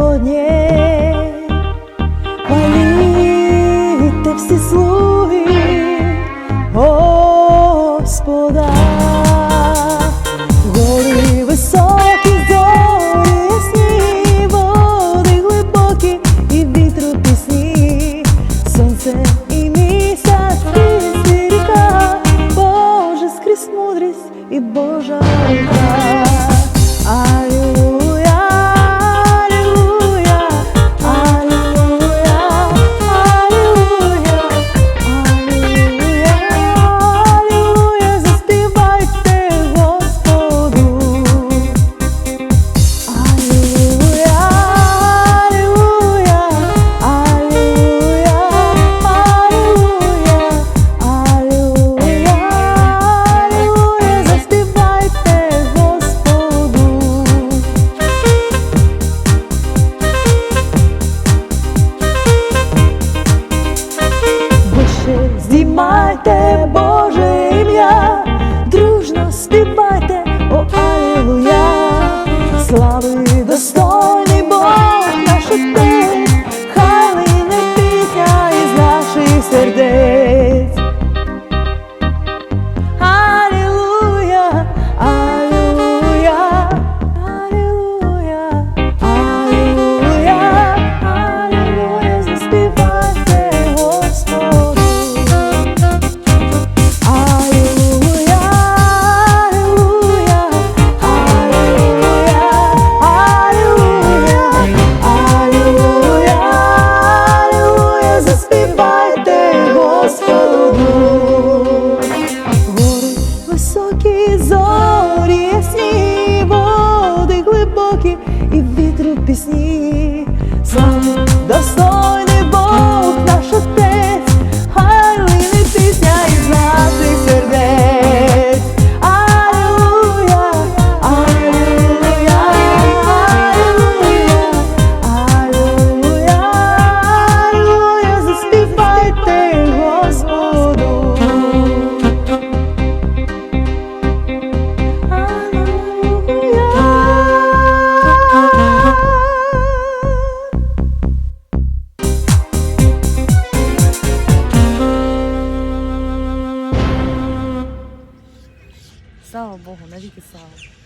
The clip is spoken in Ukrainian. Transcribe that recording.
воні, хваліте всі слуги Господа, гори високі, зорі ясні, глибокі і вітру пісні, сонце і місяць, ріка, Боже скрізь мудрість і Божа рука. my demo. Слава Богу, навіки слава.